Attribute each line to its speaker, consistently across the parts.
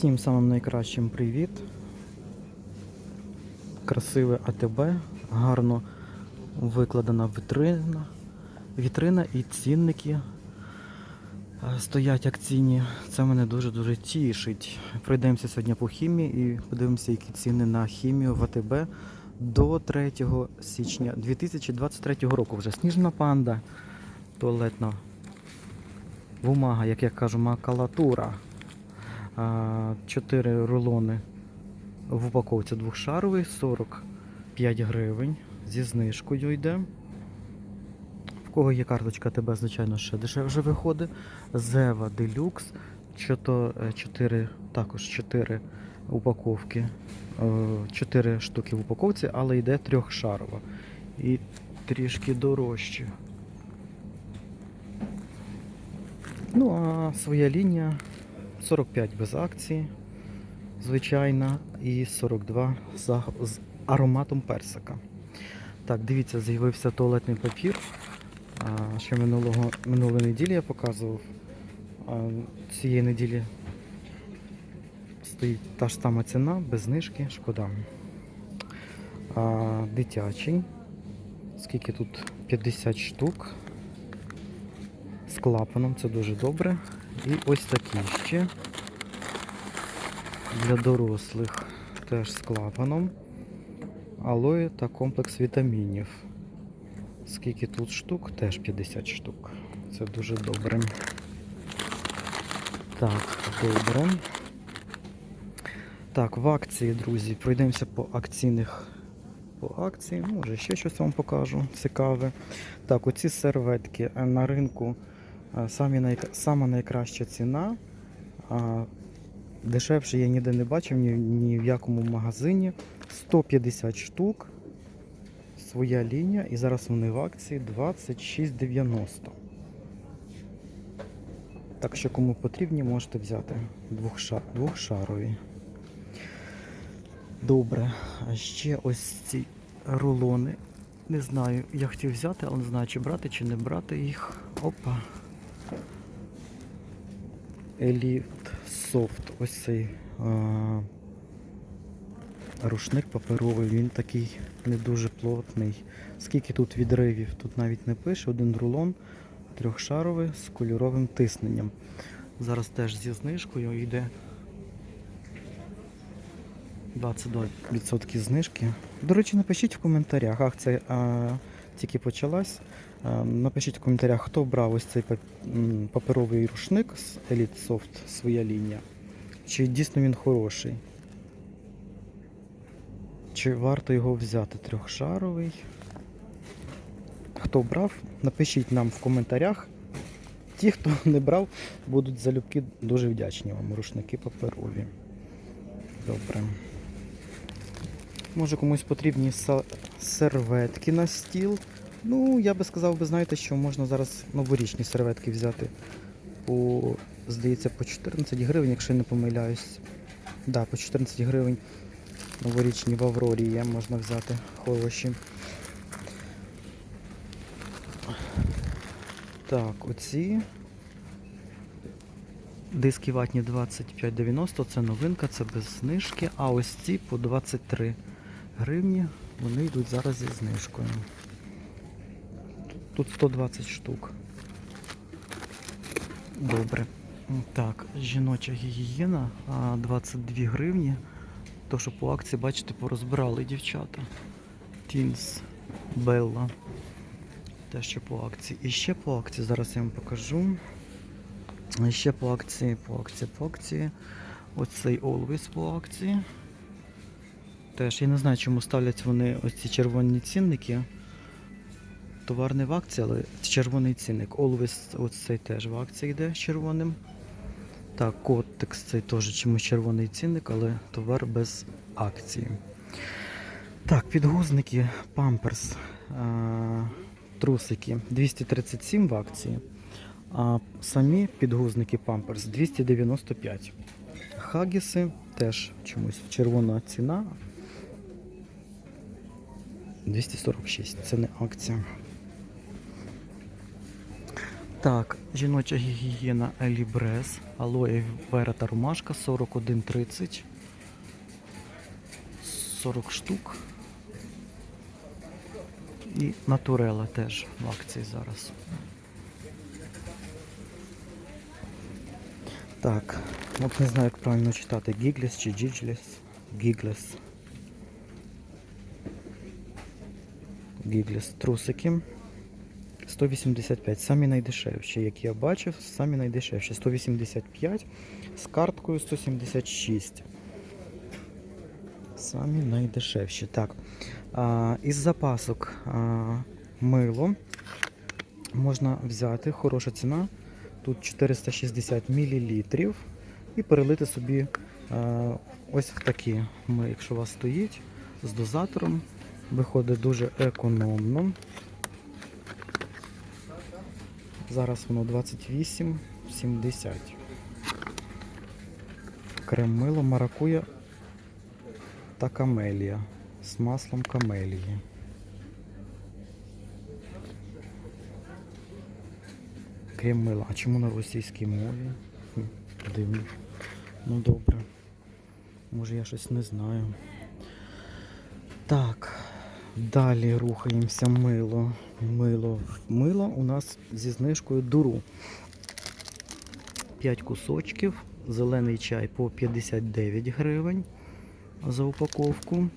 Speaker 1: Усім самим найкращим привіт. Красиве АТБ, гарно викладена вітрина, вітрина і цінники е, стоять акційні. Це мене дуже-дуже тішить. Пройдемося сьогодні по хімії і подивимося, які ціни на хімію в АТБ до 3 січня 2023 року. Вже сніжна панда, туалетна бумага, як я кажу, макалатура. А, 4 рулони в упаковці двохшаровий, 45 гривень. Зі знижкою йде. В кого є карточка ТБ, звичайно, ще дешевше виходить. Зева Делюкс. 4, також 4 упаковки. 4 штуки в упаковці, але йде трьохшарова. І трішки дорожче. Ну, а своя лінія 45 без акції, звичайна, і 42 за, з ароматом персика. Так, дивіться, з'явився туалетний папір. Ще минулого, минулої неділі я показував. А, цієї неділі стоїть та ж сама ціна, без знижки, шкода. А, дитячий. Скільки тут? 50 штук. З клапаном, це дуже добре. І ось такі ще для дорослих теж з клапаном. Алоє та комплекс вітамінів. Скільки тут штук? Теж 50 штук. Це дуже добре. Так, добре. Так, в акції, друзі, пройдемося по акційних по акції. Може ще щось вам покажу цікаве. Так, оці серветки на ринку самі най... сама найкраща ціна. А, дешевше я ніде не бачив, ні, ні в якому магазині. 150 штук. Своя лінія. І зараз вони в акції 26,90. Так що кому потрібні, можете взяти двохша... двохшарові. Добре. А ще ось ці рулони. Не знаю, я хотів взяти, але не знаю, чи брати, чи не брати їх. Опа. Elite Soft. Ось цей а, рушник паперовий, він такий не дуже плотний. Скільки тут відривів? Тут навіть не пише. Один рулон трьохшаровий з кольоровим тисненням. Зараз теж зі знижкою йде 22% знижки. До речі, напишіть в коментарях. Акція а, тільки почалась. А, напишіть в коментарях, хто брав ось цей паперовий рушник з Elite Soft своя лінія. Чи дійсно він хороший? Чи варто його взяти трьохшаровий? Хто брав, напишіть нам в коментарях. Ті, хто не брав, будуть залюбки дуже вдячні вам. Рушники паперові. Добре. Може комусь потрібні серветки на стіл. Ну, я би сказав, ви знаєте, що можна зараз новорічні серветки взяти по, здається, по 14 гривень, якщо не помиляюсь. Да, по 14 гривень новорічні в Аврорі є, можна взяти хороші. Так, оці диски ватні 25,90, це новинка, це без знижки. А ось ці по 23 гривні, вони йдуть зараз зі знижкою. Тут 120 штук. Добре. Так, жіноча гігієна 22 гривні. То, що по акції, бачите, порозбирали дівчата. Тінс, Белла. Те, що по акції. І ще по акції, зараз я вам покажу. І ще по акції, по акції, по акції. Оцей Always по акції. Теж я не знаю, чому ставлять вони ось ці червоні цінники. Товар не в акції, але червоний цінник. Always ось цей теж в акції йде з червоним. Так, Котекс цей теж чомусь червоний цінник, але товар без акції. Так, підгузники Pampers. А, трусики 237 в акції. А самі підгузники Pampers 295. Хагіси теж чомусь червона ціна. 246. Це не акція. Так, жіноча гігієна Елібрес, алоє вера та ромашка 41,30. 40 штук. І натурела теж в акції зараз. Так, от не знаю, як правильно читати, Гіглес чи Джіджлес. Гіглес. Гіглес трусики. 185, самі найдешевші, які я бачив, самі найдешевші. 185 з карткою 176. Самі найдешевші. Так. А, із запасок а, мило можна взяти, хороша ціна. Тут 460 мл і перелити собі а, ось в такі. Якщо у вас стоїть з дозатором, виходить дуже економно. Зараз воно 28,70. Крем мило маракуя та камелія з маслом камелії. Крем мила. А чому на російській мові? Дивно. Ну добре. Може я щось не знаю. Так. Далі рухаємося мило. Мило. Мило у нас зі знижкою дуру. 5 кусочків. Зелений чай по 59 гривень за упаковку.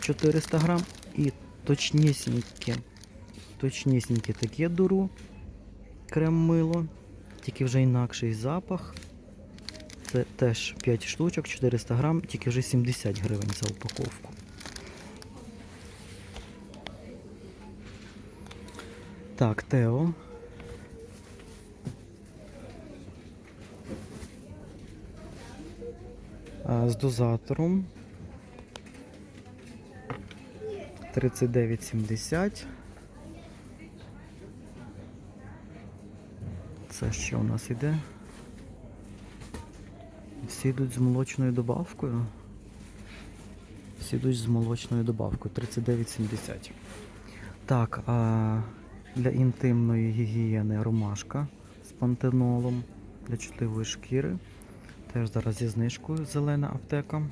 Speaker 1: 400 грам. І точнісіньке, точнісіньке таке дуру. Крем мило. Тільки вже інакший запах. Це теж 5 штучок, 400 грам, тільки вже 70 гривень за упаковку. Так, Тео. З дозатором. 39,70. Це що у нас іде? Всі йдуть з молочною добавкою. Всі йдуть з молочною добавкою. 39,70. Так, а для інтимної гігієни ромашка з пантенолом для чутливої шкіри. Теж зараз зі знижкою зелена аптека.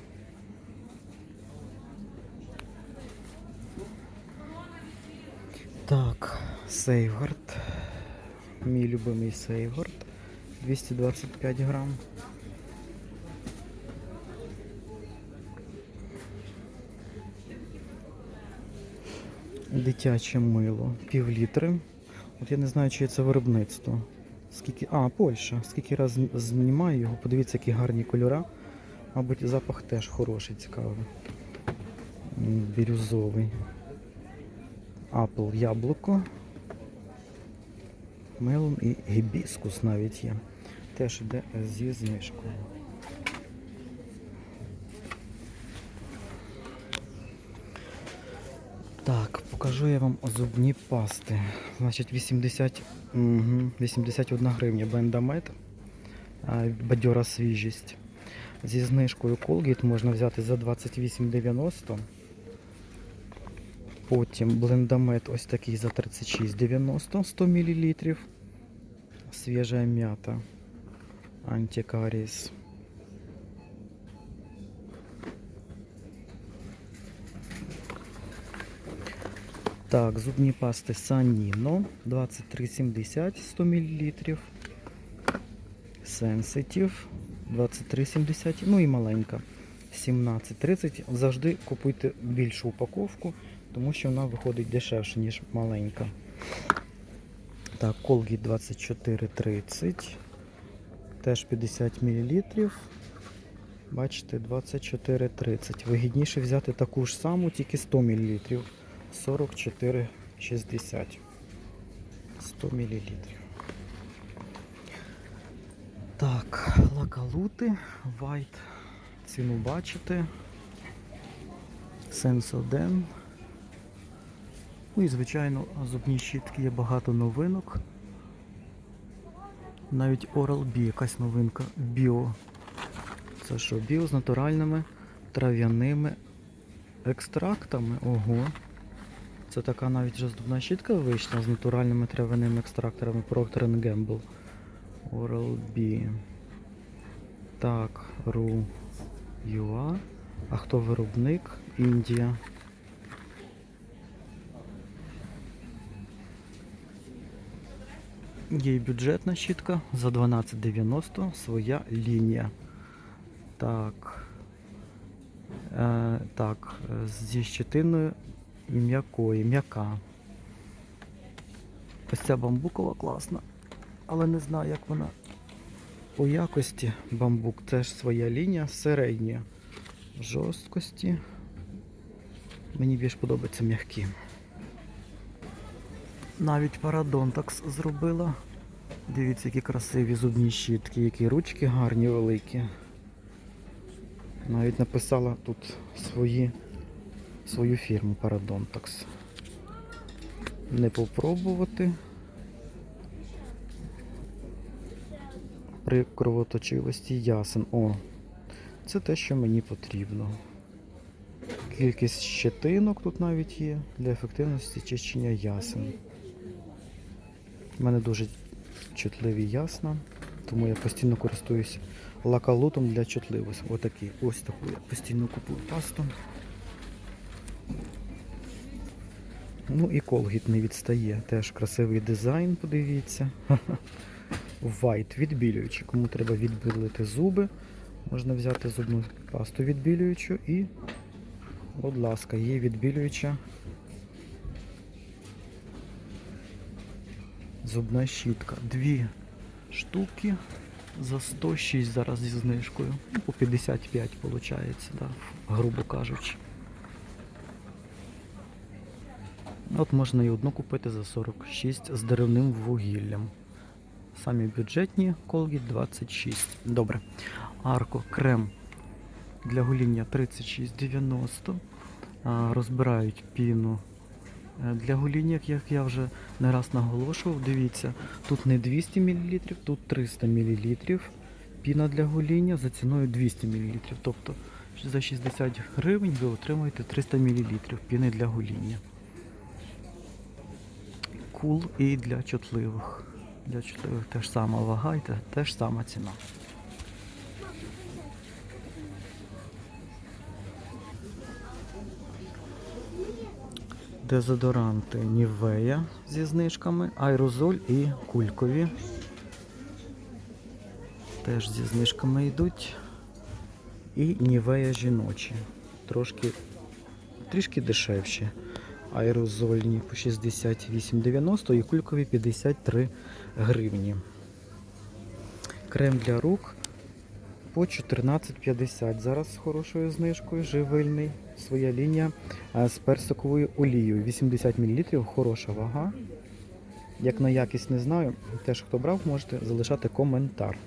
Speaker 1: Так, Сейвгард. Мій любимий Сейвгард. 225 грам. Дитяче мило. Пів літри. От я не знаю, чи це виробництво. Скільки. А, Польща. Скільки раз знімаю його, подивіться, які гарні кольора. Мабуть, запах теж хороший, цікавий. Бірюзовий. Апл яблуко. Мелон і гібіскус навіть є. Теж йде зі знижкою. Так, покажу я вам зубні пасти. Значить, 80, угу, 81 гривня бендамет. Бадьора свіжість. Зі знижкою Colgate можна взяти за 28,90. Потім блендамет ось такий за 36,90 100 мл. Свіжа м'ята. Антикаріс. Так, зубні пасти Саніно 23,70 100 мл. Sensitive 23,70, ну і маленька 17,30. Завжди купуйте більшу упаковку, тому що вона виходить дешевше, ніж маленька. Так, Colgate 24,30. Теж 50 мл. Бачите, 24,30. Вигідніше взяти таку ж саму, тільки 100 мл. 44,60. 100 мл. Так, лакалути, White. Ціну бачите. Сенсоден. Ну і, звичайно, зубні щітки є багато новинок. Навіть Oral-B якась новинка. Біо. Це що, біо з натуральними трав'яними екстрактами. Ого. Це така навіть вже зубна щітка вийшла з натуральними травяними екстракторами Procter Gamble. Oral-B. Так, Ru UA. А хто виробник? Індія. Є бюджетна щітка за 12,90 своя лінія. Так. Е, так, е, зі щетиною м'якої, м'яка. Ось ця бамбукова класна, але не знаю, як вона по якості. Бамбук теж своя лінія середня жорсткості. Мені більш подобаються м'які. Навіть Парадонтакс зробила. Дивіться, які красиві зубні щітки, які ручки гарні, великі. Навіть написала тут свої, свою фірму Парадонтакс. Не попробувати. При кровоточивості ясен. О, це те, що мені потрібно. Кількість щетинок тут навіть є для ефективності чищення ясен. У мене дуже чутливі ясна, тому я постійно користуюсь лакалутом для чутливості. Отакий. Ось таку я постійно купую пасту. Ну і колгіт не відстає. Теж красивий дизайн, подивіться. White відбілюючий. Кому треба відбілити зуби, можна взяти зубну пасту відбілюючу і, будь ласка, є відбілююча зубна щітка. Дві штуки за 106 зараз зі знижкою. Ну, По 55 виходить, да, грубо кажучи. От можна і одну купити за 46 з деревним вугіллям. Самі бюджетні Colgate 26. Добре. Арко крем для гоління 36,90. Розбирають піну е, для гоління, як я вже не раз наголошував. Дивіться, тут не 200 мл, тут 300 мл. Піна для гоління за ціною 200 мл. Тобто за 60 гривень ви отримаєте 300 мл піни для гоління. Кул і для чутливих. Для чутливих теж сама вага і теж сама ціна. Дезодоранти Нівея зі знижками, аерозоль і кулькові. Теж зі знижками йдуть. І Нівея жіночі. Трошки трішки дешевші. Аерозольні по 68,90 і кулькові 53 гривні. Крем для рук по 14,50. Зараз з хорошою знижкою, живильний, своя лінія з персиковою олією. 80 мл, хороша вага. Як на якість не знаю, теж хто брав, можете залишати коментар.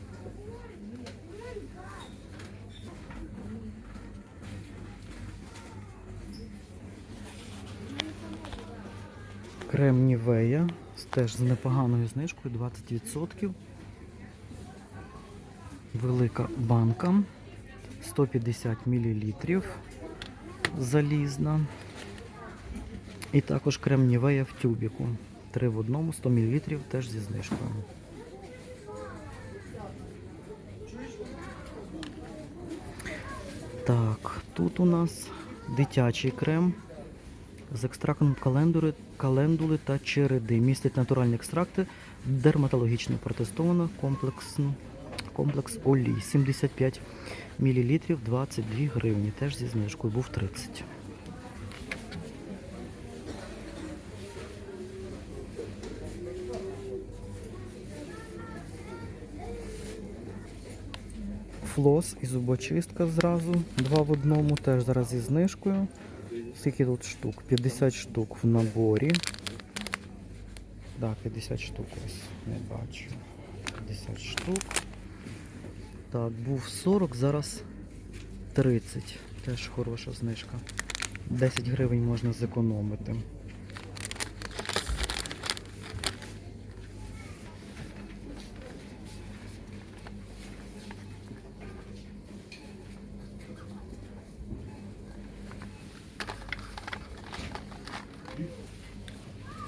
Speaker 1: Крем Нівея теж з непоганою знижкою 20%. Велика банка 150 мл залізна. І також крем Нівея в тюбіку. 3 в одному, 100 мл теж зі знижкою. Так, тут у нас дитячий крем з екстрактом календули, календули та череди. Містить натуральні екстракти, дерматологічно протестовано, комплексно, комплекс олій. 75 мл 22 гривні. Теж зі знижкою був 30. Флос і зубочистка зразу. Два в одному, теж зараз зі знижкою. Скільки тут штук? 50 штук в наборі. Так, 50 штук ось не бачу. 50 штук. Так, був 40, зараз 30. Теж хороша знижка. 10 гривень можна зекономити.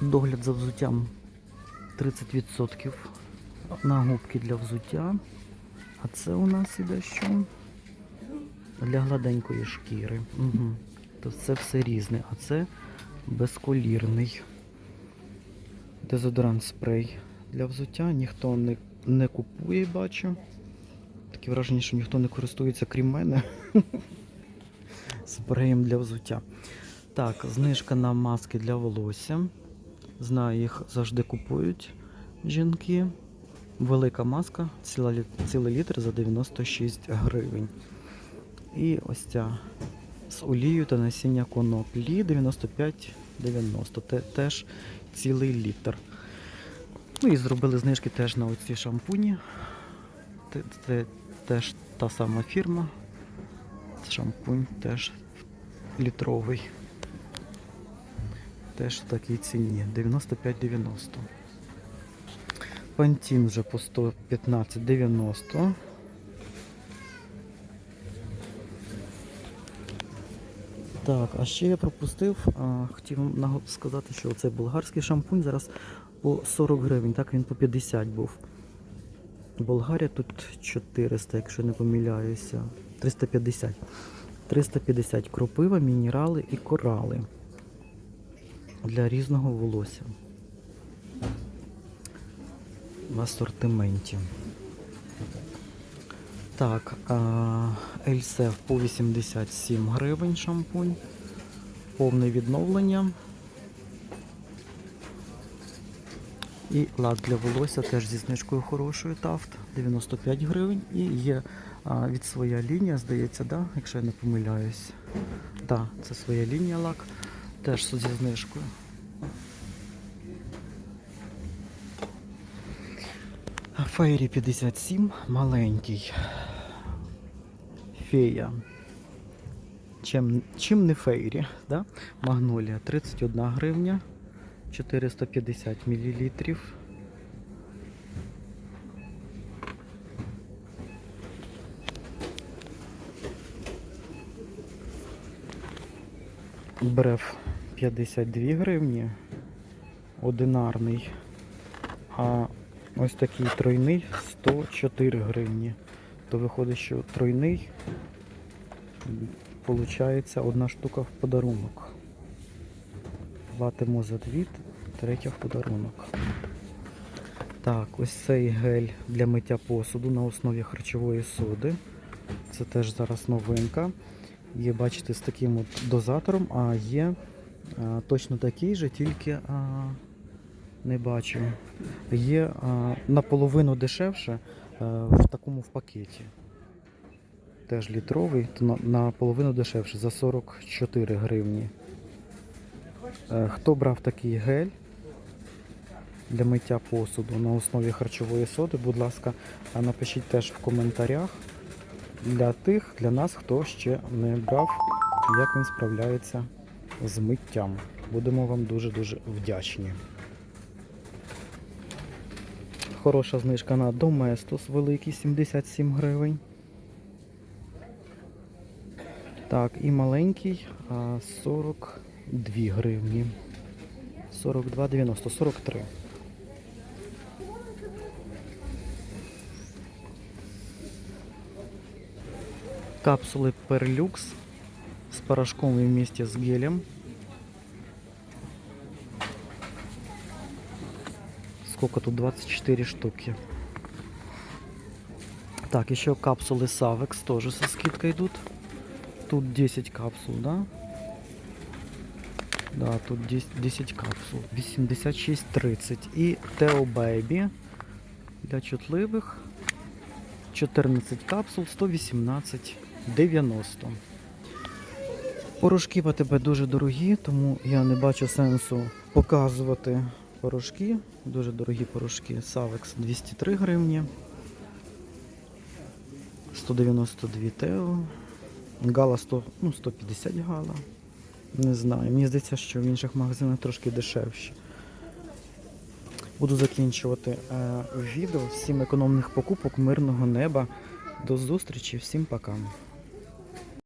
Speaker 1: Догляд за взуттям 30% на губки для взуття. А це у нас іде що? Для гладенької шкіри. Угу. То це все різне, а це безколірний. Дезодорант спрей для взуття. Ніхто не, не купує, бачу. Таке враження, що ніхто не користується, крім мене. Спреєм для взуття. Так, знижка на маски для волосся. Знаю, їх завжди купують жінки. Велика маска, цілий літр за 96 гривень. І ось ця з олією та насіння коноплі 95,90. Те, теж цілий літр. Ну і зробили знижки теж на оці шампуні. Це, це теж та сама фірма. Шампунь теж літровий. Теж в такій ціні 95,90. Пантін вже по 115,90. Так, а ще я пропустив, а, хотів сказати, що цей болгарський шампунь зараз по 40 гривень, так він по 50 був. Болгарія тут 400, якщо не помиляюся. 350. 350 кропива, мінерали і корали для різного волосся в асортименті. Так, а, Ельсев по 87 гривень шампунь. Повне відновлення. І лак для волосся теж зі знижкою хорошою Тафт 95 гривень. І є а, від своя лінія, здається, да? якщо я не помиляюсь. Так, це своя лінія лак. Теж зі знижкою. Фейрі 57, маленький. Фея. Чим, чим не фейрі, да? Магнолія 31 гривня, 450 мл. Бреф 52 гривні, одинарний. А ось такий тройний 104 гривні. То виходить, що тройний виходить одна штука в подарунок. Платимо за дві, третя в подарунок. Так, ось цей гель для миття посуду на основі харчової соди. Це теж зараз новинка. Є, бачите, з таким от дозатором, а є точно такий же, тільки а, не бачу. Є а, наполовину дешевше а, в такому в пакеті. Теж літровий, то наполовину дешевше за 44 гривні. Е, Хто брав такий гель для миття посуду на основі харчової соди, будь ласка, напишіть теж в коментарях для тих, для нас, хто ще не брав, як він справляється з миттям. Будемо вам дуже-дуже вдячні. Хороша знижка на Доместос великий 77 гривень. Так, і маленький 42 гривні. 42,90, 43. Капсулы Перлюкс порошком и вместе с гелем. Сколько тут? 24 штуки. Так, еще капсулы Савекс тоже со скидкой идут. Тут 10 капсул, да? Да, тут 10, 10 капсул. 86,30. І Тео Бейбі для чутливих. 14 капсул, 118,90. Порошки в АТБ дуже дорогі, тому я не бачу сенсу показувати порошки. Дуже дорогі порошки. Savex 203 гривні. 192 Тео. Гала 100, ну, 150 гала. Не знаю. Мені здається, що в інших магазинах трошки дешевші. Буду закінчувати е, відео. Всім економних покупок, мирного неба. До зустрічі, всім пока.